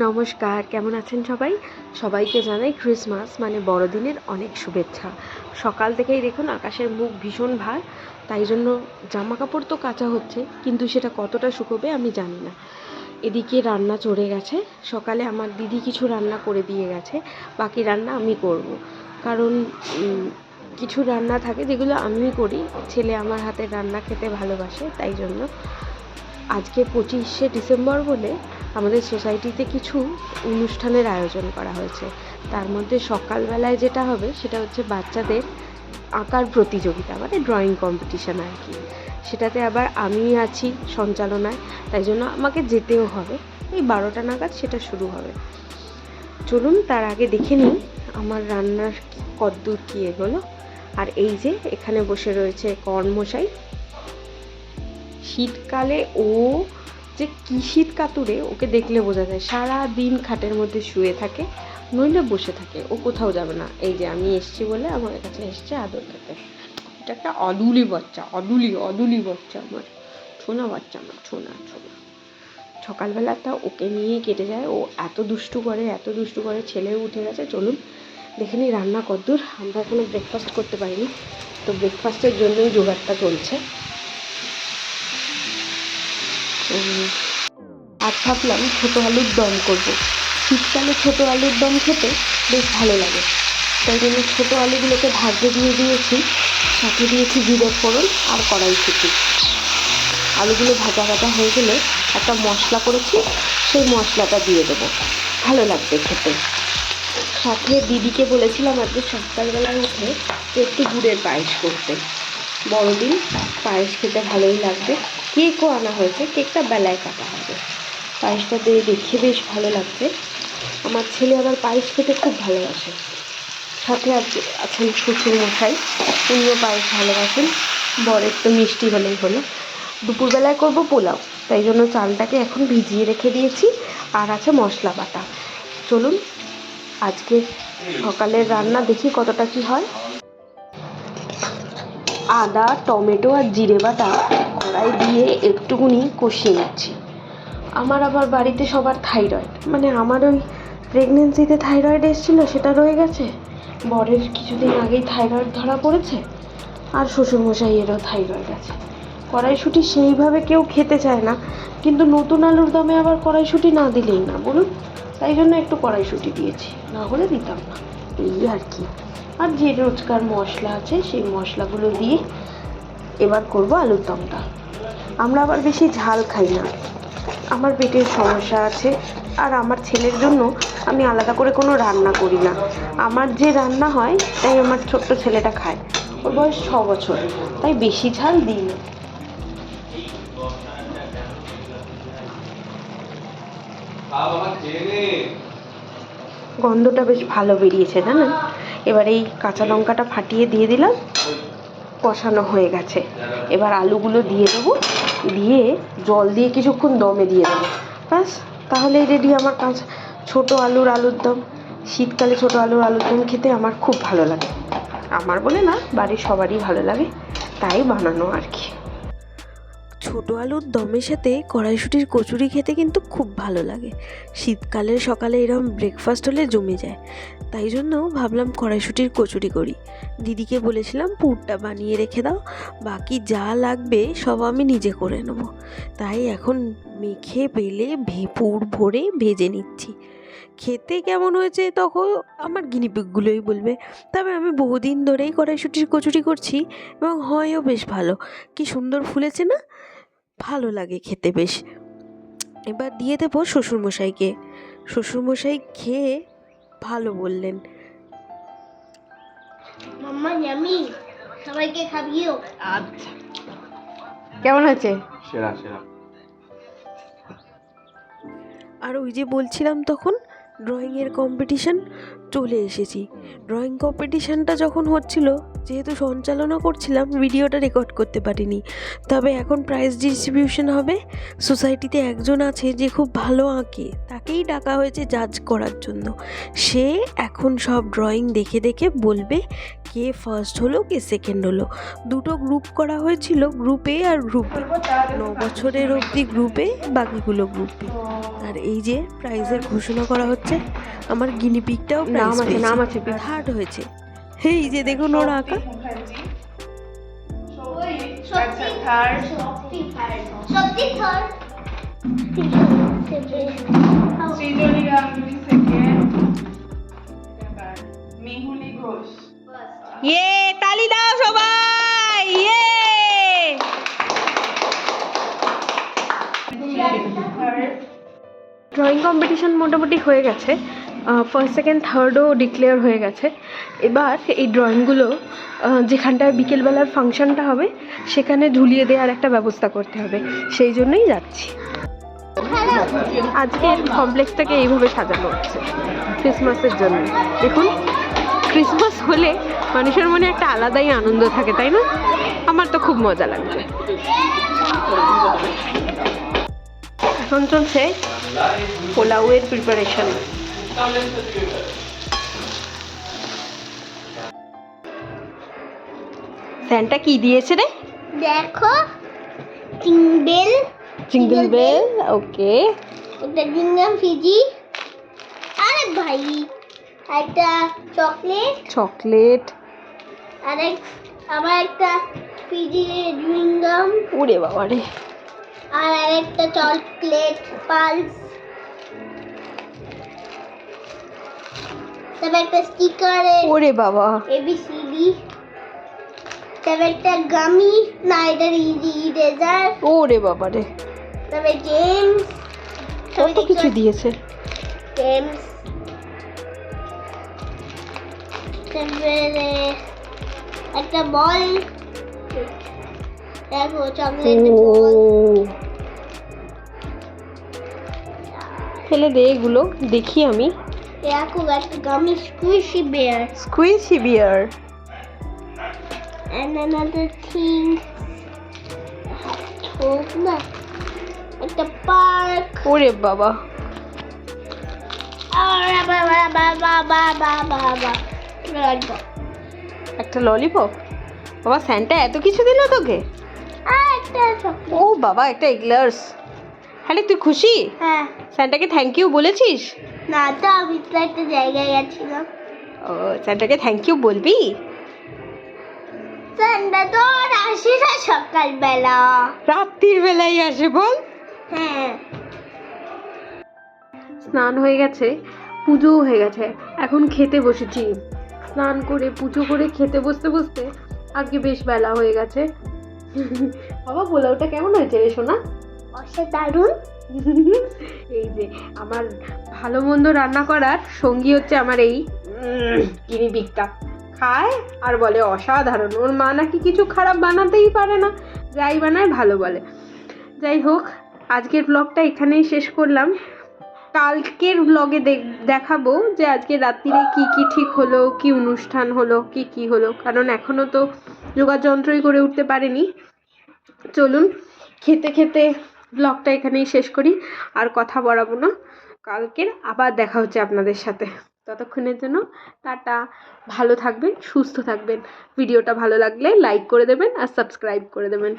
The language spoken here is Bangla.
নমস্কার, কেমন আছেন সবাই? সবাইকে জানাই ক্রিসমাস মানে বড়দিনের অনেক শুভেচ্ছা। সকাল থেকেই দেখুন আকাশের মুখ ভীষণ ভার, তাই জন্য জামা কাপড় তো কাচা হচ্ছে, কিন্তু সেটা কতটা শুকোবে আমি জানি না। এদিকে রান্না চড়ে গেছে, সকালে আমার দিদি কিছু রান্না করে দিয়ে গেছে, বাকি রান্না আমি করব। কারণ কিছু রান্না থাকে যেগুলো আমি করি, ছেলে আমার হাতের রান্না খেতে ভালোবাসে, তাই জন্য আজকে পঁচিশে ডিসেম্বর বলে আমাদের সোসাইটিতে কিছু অনুষ্ঠানের আয়োজন করা হয়েছে। তার মধ্যে সকালবেলায় যেটা হবে সেটা হচ্ছে বাচ্চাদের আঁকার প্রতিযোগিতা মানে ড্রয়িং কম্পিটিশান আর কি। সেটাতে আবার আমি আছি সঞ্চালনায়, তাই জন্য আমাকে যেতেও হবে। এই বারোটা নাগাদ সেটা শুরু হবে। চলুন তার আগে দেখে নিই আমার রান্নার কদ্দূর কী এগোলো। আর এই যে এখানে বসে রয়েছে কর্মশাই শীতকালে ও যে কি শীত কাতুরে, ওকে দেখলে বোঝা যায়। সারা দিন খাটের মধ্যে শুয়ে থাকে, নইলে বসে থাকে। ও কোথাও যাবে না। এই যে আমি এসছি বলে আমার কাছে এসছে আদর খেতে এটা একটা অদুলি বাচ্চা, অদুলি অদুলি বাচ্চা আমার। ছোনা বাচ্চা আমার, ছোনা ছোনা। সকালবেলাটা ওকে নিয়েই কেটে যায়। ও এত দুষ্টু করে, এত দুষ্টু করে ছেলে উঠে গেছে। চলুন, দেখে নিই রান্না কদ্দূর আমরা এখনও ব্রেকফাস্ট করতে পারিনি। তো ব্রেকফাস্টের জন্যই জোগাড়টা চলছে। আজ ভাবলাম ছোটো আলুর দম করব। শীতকালে ছোটো আলুর দম খেতে বেশ ভালো লাগে। তাই জন্য ছোটো আলুগুলোকে ভাজতে দিয়ে দিয়েছি, সাথে দিয়েছি জিরে, ফোড়ন আর কড়াইশুঁটি। আলুগুলো ভাজা ভাজা হয়ে গেলে একটা মশলা করেছি, সেই মশলাটা দিয়ে দেবো। ভালো লাগবে খেতে। সাথে দিদিকে বলেছিলাম আজকে সকালবেলায় উঠে একটু গুড়ের পায়েস করতে। বড়দিন, পায়েস খেতে ভালোই লাগবে। কেকও আনা হয়েছে, কেকটা বেলায় কাটা হবে। পায়েসটা দিয়ে দেখে বেশ ভালো লাগছে। আমার ছেলে আবার পায়েস খেতে খুব ভালোবাসে। সাথে আছেন শ্বশুর মশাই, উনিও পায়েস ভালোবাসেন। বরের তো মিষ্টি হলেই হলো। দুপুরবেলায় করব পোলাও, তাই জন্য চালটাকে এখন ভিজিয়ে রেখে দিয়েছি। আর আছে মশলা বাটা। চলুন, আজকে সকালের রান্না দেখি কতটা কি হয়। আদা, টমেটো আর জিরে বাটা কড়াই দিয়ে একটুকুনি কষিয়ে নিচ্ছি। আমার আবার বাড়িতে সবার থাইরয়েড। মানে আমার ওই প্রেগনেন্সিতে থাইরয়েড এসেছিল, সেটা রয়ে গেছে। বরের কিছুদিন আগেই থাইরয়েড ধরা পড়েছে, আর শ্বশুরমশাইয়েরও থাইরয়েড আছে। কড়াইশুঁটি সেইভাবে কেউ খেতে চায় না, কিন্তু নতুন আলুর দমে আবার কড়াইশুঁটি না দিলেই না, বলুন? তাই জন্য একটু কড়াইশুঁটি দিয়েছি, না হলে দিতাম না। এই আর কি। আর যে রোজকার মশলা আছে, সেই মশলাগুলো দিয়ে এবার করব আলুর দমটা। আমরা আবার বেশি ঝাল খাই না। আমার পেটের সমস্যা আছে, আর আমার ছেলের জন্য আমি আলাদা করে কোনো রান্না করি না। আমার যে রান্না হয়, তাই আমার ছোট্ট ছেলেটা খায়। ওর বয়স ছ বছর, তাই বেশি ঝাল দিই না। গন্ধটা বেশ ভালো বেরিয়েছে, জানেন? এবার এই কাঁচা লঙ্কাটা ফাটিয়ে দিয়ে দিলাম, কষানো হয়ে গেছে। এবার আলুগুলো দিয়ে দেবো, দিয়ে জল দিয়ে কিছুক্ষণ দমে দিয়ে দেবো। ব্যাস, তাহলেই রেডি আমার কাঁচা, ছোটো আলুর আলুর দম। শীতকালে ছোটো আলুর আলুর দম খেতে আমার খুব ভালো লাগে। আমার বলে না, বাড়ির সবারই ভালো লাগে, তাই বানানো আর কি। ছোটো আলুর দমের সাথে কড়াইশুটির কচুরি খেতে কিন্তু খুব ভালো লাগে। শীতকালের সকালে এরকম ব্রেকফাস্ট হলে জমে যায়। তাই জন্য ভাবলাম কড়াইশুটির কচুরি করি। দিদিকে বলেছিলাম, পুরটা বানিয়ে রেখে দাও। বাকি যা লাগবে সব আমি নিজে করে নেব। তাই এখন মেখে বেলে ভে পুর ভরে ভেজে নিচ্ছি। খেতে কেমন হয়েছে তখন আমার গিনিপিকগুলোই বলবে। তবে আমি বহুদিন ধরেই কড়াইশুটির কচুরি করছি এবং হয়ও বেশ ভালো। কি সুন্দর ফুলেছে না? ভালো লাগে খেতে বেশ। এবার দিয়ে দেবো শ্বশুরমশাইকে। শ্বশুরমশাই খেয়ে ভালো বললেন। মাম্মা সবাইকে খাবিও। আচ্ছা। কেমন আছে সেরা সেরা। আর ওই যে বলছিলাম তখন ড্রয়িংয়ের কম্পিটিশান চলে এসেছি। ড্রয়িং কম্পিটিশানটা যখন হচ্ছিল, যেহেতু সঞ্চালনা করছিলাম ভিডিওটা রেকর্ড করতে পারিনি। তবে এখন প্রাইজ ডিস্ট্রিবিউশন হবে। সোসাইটিতে একজন আছে যে খুব ভালো আঁকে, তাকেই ডাকা হয়েছে জাজ করার জন্য। সে এখন সব ড্রয়িং দেখে দেখে বলবে, কে ফার্স্ট হলো, কে সেকেন্ড হলো। দুটো গ্রুপ করা হয়েছিল গ্রুপ আর গ্রুপ ন বছরের অবধি গ্রুপে বাকিগুলো গ্রুপে আর এই যে প্রাইজের ঘোষণা করা হচ্ছে, আমার গিনিপিকটাও নাম আছে, নাম আছে। থার্ড হয়েছে। এই যে দেখুন ওর আঁকা। ইয়ে তালি দাও সবাই! ইয়ে ড্রয়িং কম্পিটিশন মোটামুটি হয়ে গেছে। ফার্স্ট সেকেন্ড থার্ডও ডিক্লেয়ার হয়ে গেছে। এবার এই ড্রয়িংগুলো যেখানটায় বিকেলবেলার ফাংশনটা হবে, সেখানে ঝুলিয়ে দেওয়ার একটা ব্যবস্থা করতে হবে। সেই জন্যই যাচ্ছি। আজকে কমপ্লেক্সটাকে এইভাবে সাজানো হচ্ছে ক্রিসমাসের জন্য। দেখুন ক্রিসমাস হলে মানুষের মনে একটা আলাদাই আনন্দ থাকে, তাই না? আমার তো খুব মজা লাগছে। এখন চলছে পোলাওয়ের প্রিপারেশন স্যান্টা কি দিয়েছে রে? দেখো টিংবেল জিঙ্গল বেল। ওকে। একটা জিঙ্গাম ফিজি। আরে ভাই একটা চকলেট। চকলেট। আর এক আবার একটা ফিজি জিঙ্গাম ওরে বাবা রে আর আরেকটা চকলেট পালস। তবে একটা স্টিকারের ওরে বাবা। এবিসিডি তবে একটা গামি না এটা ইজি ইরেজার ওরে বাবা রে। তবে জেমস কত কিছু দিয়েছে। জেমস একটা বল দেখো চকলেট ফেলে দে এগুলো দেখি আমি। দেখো একটা gummy squishy bear squishy bear and another thing. বাবা আর বাবা বাবা বাবা বাবা বাবা একটা ললিপপ বাবা স্যান্টা এত কিছু দিল তোকে? একটা ও বাবা একটা এগলার্স। হ্যাঁ তুই খুশি? হ্যাঁ। স্যান্টাকে থ্যাংক ইউ বলেছিস? না তো আমি তো একটা জায়গায় গেছিলাম। ও স্যান্টাকে থ্যাংক ইউ বলবি? সন্ধ্যা তো আর আসে না সকালবেলা। রাত্রির বেলায় আসে বল। হ্যাঁ। স্নান হয়ে গেছে পুজোও হয়ে গেছে। এখন খেতে বসেছি। স্নান করে পুজো করে খেতে বসতে বসতে আজকে বেশ বেলা হয়ে গেছে। বাবা পোলাওটা কেমন হয়েছে রে সোনা? অসাধারণ। এই যে, আমার ভালো মন্দ রান্না করার সঙ্গী হচ্ছে আমার এই কিনি বিকটা খায় আর বলে অসাধারণ। ওর মা নাকি কিছু খারাপ বানাতেই পারে না, যাই বানায় ভালো বলে। যাই হোক, আজকের ব্লগটা এখানেই শেষ করলাম। কালকের ব্লগে দেখাবো যে আজকে রাত্রিরে কি কি ঠিক হলো, কি অনুষ্ঠান হলো, কি কি হলো। কারণ এখনও তো যোগাযন্ত্রই করে উঠতে পারেনি। চলুন, খেতে খেতে ব্লগটা এখানেই শেষ করি, আর কথা বাড়াবো না। কালকের আবার দেখা হচ্ছে আপনাদের সাথে। ততক্ষণের জন্য টাটা, ভালো থাকবেন, সুস্থ থাকবেন। ভিডিওটা ভালো লাগলে লাইক করে দেবেন আর সাবস্ক্রাইব করে দেবেন।